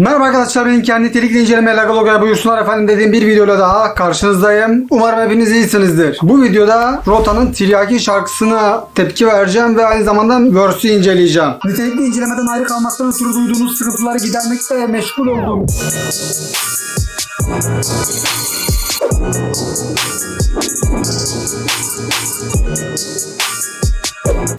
Merhaba arkadaşlar benim kendi nitelikli inceleme Lagolog'a buyursunlar efendim dediğim bir videoyla daha karşınızdayım. Umarım hepiniz iyisinizdir. Bu videoda Rota'nın Tiryaki şarkısına tepki vereceğim ve aynı zamanda verse'ü inceleyeceğim. Nitelikli incelemeden ayrı kalmaktan ötürü duyduğunuz sıkıntıları gidermekte meşgul oldum.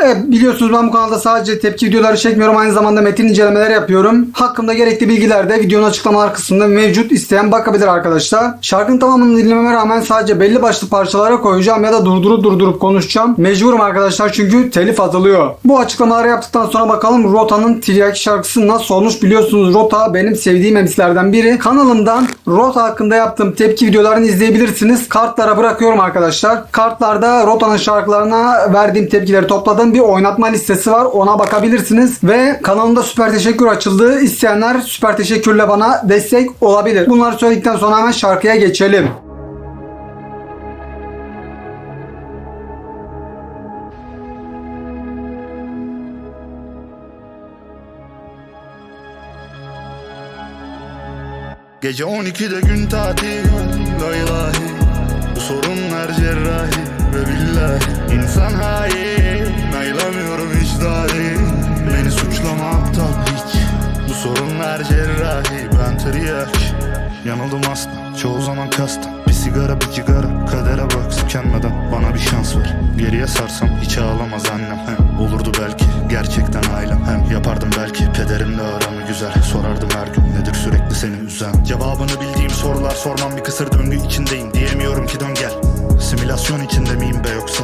Evet biliyorsunuz ben bu kanalda sadece tepki videoları çekmiyorum aynı zamanda metin incelemeler yapıyorum. Hakkımda gerekli bilgiler de videonun açıklamalar kısmında mevcut isteyen bakabilir arkadaşlar. Şarkının tamamını dinlememe rağmen sadece belli başlı parçalara koyacağım ya da durdurup durdurup konuşacağım. Mecburum arkadaşlar çünkü telif atılıyor. Bu açıklamaları yaptıktan sonra bakalım Rota'nın Tiryaki şarkısı nasıl olmuş biliyorsunuz Rota benim sevdiğim emsilerden biri. Kanalımdan Rota hakkında yaptığım tepki videolarını izleyebilirsiniz. Kartlara bırakıyorum arkadaşlar. Kartlarda Rota'nın şarkılarına verdiğim tepkileri bir oynatma listesi var. Ona bakabilirsiniz. Ve kanalımda süper teşekkür açıldı. İsteyenler süper teşekkürle bana destek olabilir. Bunları söyledikten sonra hemen şarkıya geçelim. Gece 12'de gün tatil La ilahi Bu sorunlar cerrahi Ve billahi insan hain Yanıldım aslında çoğu zaman kastım. Bir sigara bir cigara Kadere bak tükenmeden. Bana bir şans ver. Geriye sarsam hiç ağlamaz annem. Hem olurdu belki gerçekten ailem. Hem yapardım belki pederimle aramı güzel. Sorardım her gün nedir sürekli seni üzen? Cevabını bildiğim sorular sormam bir kısır döngü içindeyim. Diyemiyorum ki dön gel. Simülasyon içinde miyim be yoksa?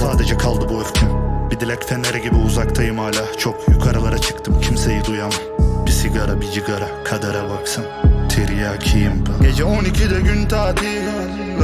Sadece kaldı bu öfkem. Bir dilek feneri gibi uzaktayım hala. Çok yukarılara çıktım kimseyi duyamam. Bir sigara bir cigara kadere baksan Tiryakiyim ben Gece 12'de gün tatil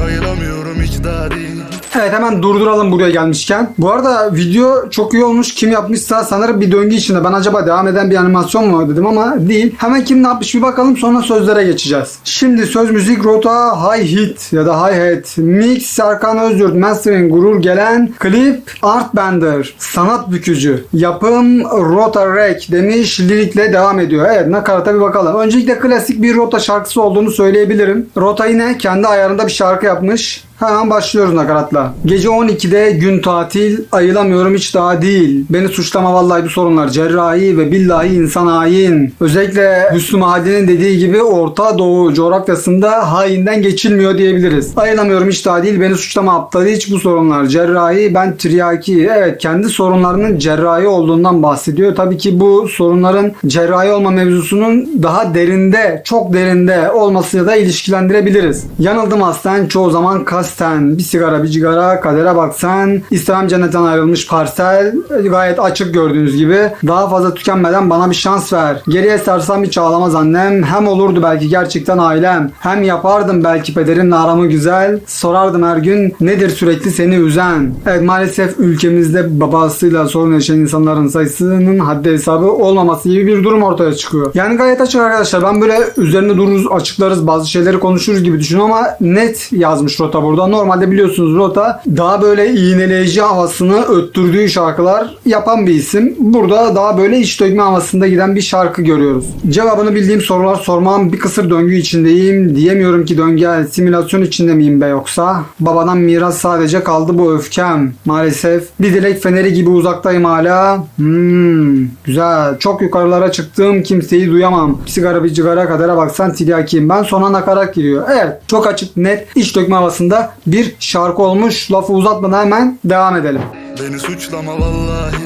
Ayılamıyorum hiç değil Evet hemen durduralım buraya gelmişken. Bu arada video çok iyi olmuş. Kim yapmışsa sanırım bir döngü içinde. Ben acaba devam eden bir animasyon mu dedim ama değil. Hemen kim ne yapmış bir bakalım sonra sözlere geçeceğiz. Şimdi söz müzik rota high hit ya da high hat. Mix Serkan Özyurt mastering gurur gelen klip Art Bender sanat bükücü. Yapım Rota Rek demiş lirikle devam ediyor. Evet nakarata bir bakalım. Öncelikle klasik bir Rota şarkısı olduğunu söyleyebilirim. Rota yine kendi ayarında bir şarkı yapmış. Hemen başlıyoruz nakaratla. Gece 12'de gün tatil, ayılamıyorum hiç daha değil. Beni suçlama vallahi bu sorunlar. Cerrahi ve billahi insan hain. Özellikle Hüsnü Mahdi'nin dediği gibi Orta Doğu coğrafyasında hainden geçilmiyor diyebiliriz. Ayılamıyorum hiç daha değil. Beni suçlama aptal hiç bu sorunlar. Cerrahi ben tiryaki. Evet kendi sorunlarının cerrahi olduğundan bahsediyor. Tabii ki bu sorunların cerrahi olma mevzusunun daha derinde, çok derinde olmasıyla da ilişkilendirebiliriz. Yanıldım aslen çoğu zaman kasten. Bir sigara bir cigara kadere baksan. İstemem cennetten ayrılmış parsel. Gayet açık gördüğünüz gibi. Daha fazla tükenmeden bana bir şans ver. Geriye sarsam hiç ağlamaz annem. Hem olurdu belki gerçekten ailem. Hem yapardım belki pederimle aramı güzel. Sorardım her gün nedir sürekli seni üzen. Evet maalesef ülkemizde babasıyla sorun yaşayan insanların sayısının haddi hesabı olmaması gibi bir durum ortaya çıkıyor. Yani gayet açık arkadaşlar. Ben böyle üzerine dururuz, açıklarız, bazı şeyleri konuşuruz gibi düşünüyorum ama net yazmış Rota burada. Normalde biliyorsunuz Rota daha böyle iğneleyici havasını öttürdüğü şarkılar yapan bir isim. Burada daha böyle iç dökme havasında giden bir şarkı görüyoruz. Cevabını bildiğim sorular sormam. Bir kısır döngü içindeyim. Diyemiyorum ki döngü simülasyon içinde miyim be yoksa? Babadan miras sadece kaldı bu öfkem. Maalesef bir dilek feneri gibi uzaktayım hala. Hmm, güzel. Çok yukarılara çıktım. Kimseyi duyamam. Sigara bir cigara kadara baksan tiryakiyim. Ben sona nakarat giriyor. Evet. Çok açık net iç dökme havasında bir şarkı olmuş. Lafı uzatmadan hemen devam edelim. Beni suçlama vallahi.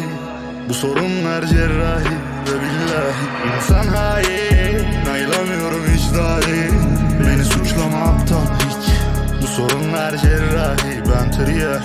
Bu sorunlar cerrahi ve billahi. İnsan hain Ayılamıyorum hiç Beni suçlama aptal hiç. Bu sorunlar cerrahi ben tiryak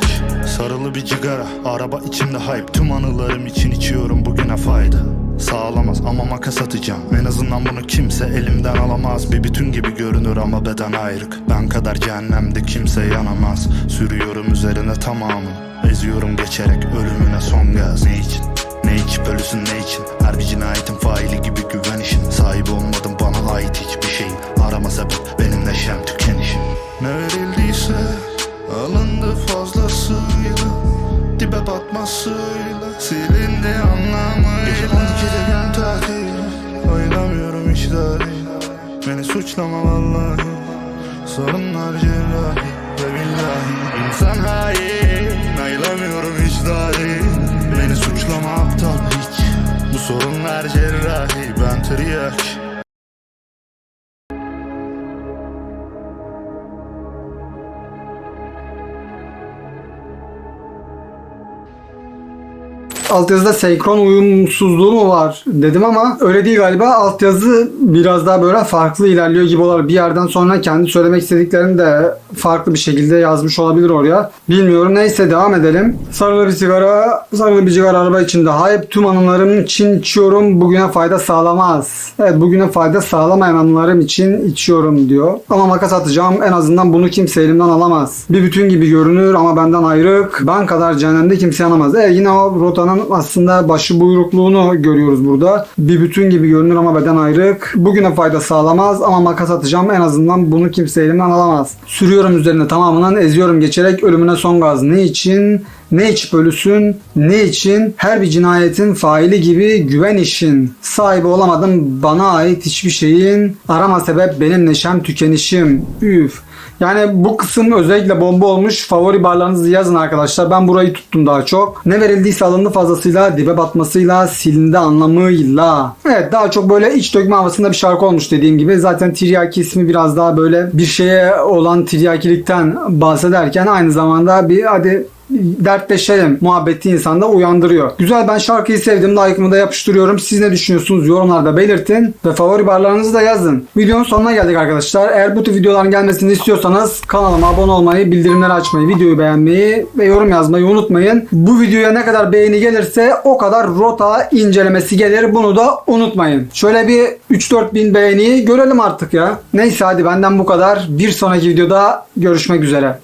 Sarılı bir cigara Araba içimde hype. Tüm anılarım için içiyorum bugüne fayda Sağlamaz ama makas atacağım. En azından bunu kimse elimden alamaz. Bir bütün gibi görünür ama beden ayrık. Ben kadar cehennemde kimse yanamaz. Sürüyorum üzerine tamamı Eziyorum geçerek ölümüne son gaz. Ne için? Ne içip ölüsün ne için? Her bir cinayetin faili gibi güven işin. Sahibi olmadım bana ait hiçbir şeyin. Arama sebep Beni suçlama vallahi. Sorunlar cerrahi ve billahi. İnsan hain Ayılamıyorum hiç dahi Beni suçlama aptal hiç. Bu sorunlar cerrahi Ben tiryak Altyazıda senkron uyumsuzluğu mu var dedim ama öyle değil galiba. Altyazı biraz daha böyle farklı ilerliyor gibi olabilir. Bir yerden sonra kendi söylemek istediklerini de farklı bir şekilde yazmış olabilir oraya. Bilmiyorum. Neyse devam edelim. Sarılı bir sigara, sarılı bir sigara araba içinde. Hayır tüm anılarım için içiyorum. Bugüne fayda sağlamaz. Evet bugüne fayda sağlamayan anılarım için içiyorum diyor. Ama makas atacağım. En azından bunu kimse elimden alamaz. Bir bütün gibi görünür ama benden ayrık. Ben kadar cehennemde kimse yanamaz. E yine o rotanın aslında başı buyrukluğunu görüyoruz burada. Bir bütün gibi görünür ama beden ayrık. Bugüne fayda sağlamaz ama makas atacağım. En azından bunu kimse elimden alamaz. Sürüyorum üzerine tamamından eziyorum geçerek ölümüne son gaz. Ne için? Ne içip ölüsün? Ne için? Her bir cinayetin faili gibi güven işin. Sahibi olamadım bana ait hiçbir şeyin. Arama sebep benim neşem tükenişim. Üf. Yani bu kısım özellikle bomba olmuş. Favori barlarınızı yazın arkadaşlar. Ben burayı tuttum daha çok. Ne verildiyse alındı fazlasıyla, dibe batmasıyla, silindi anlamıyla. Evet daha çok böyle iç dökme havasında bir şarkı olmuş dediğim gibi. Zaten Tiryaki ismi biraz daha böyle bir şeye olan tiryakilikten bahsederken aynı zamanda bir hadi dertleşelim muhabbeti insanda uyandırıyor. Güzel ben şarkıyı sevdim. Like'ımı da yapıştırıyorum. Siz ne düşünüyorsunuz? Yorumlarda belirtin. Ve favori barlarınızı da yazın. Videonun sonuna geldik arkadaşlar. Eğer bu tür videoların gelmesini istiyorsanız kanalıma abone olmayı, bildirimleri açmayı, videoyu beğenmeyi ve yorum yazmayı unutmayın. Bu videoya ne kadar beğeni gelirse o kadar rota incelemesi gelir. Bunu da unutmayın. Şöyle bir 3-4 bin beğeniyi görelim artık ya. Neyse hadi benden bu kadar. Bir sonraki videoda görüşmek üzere.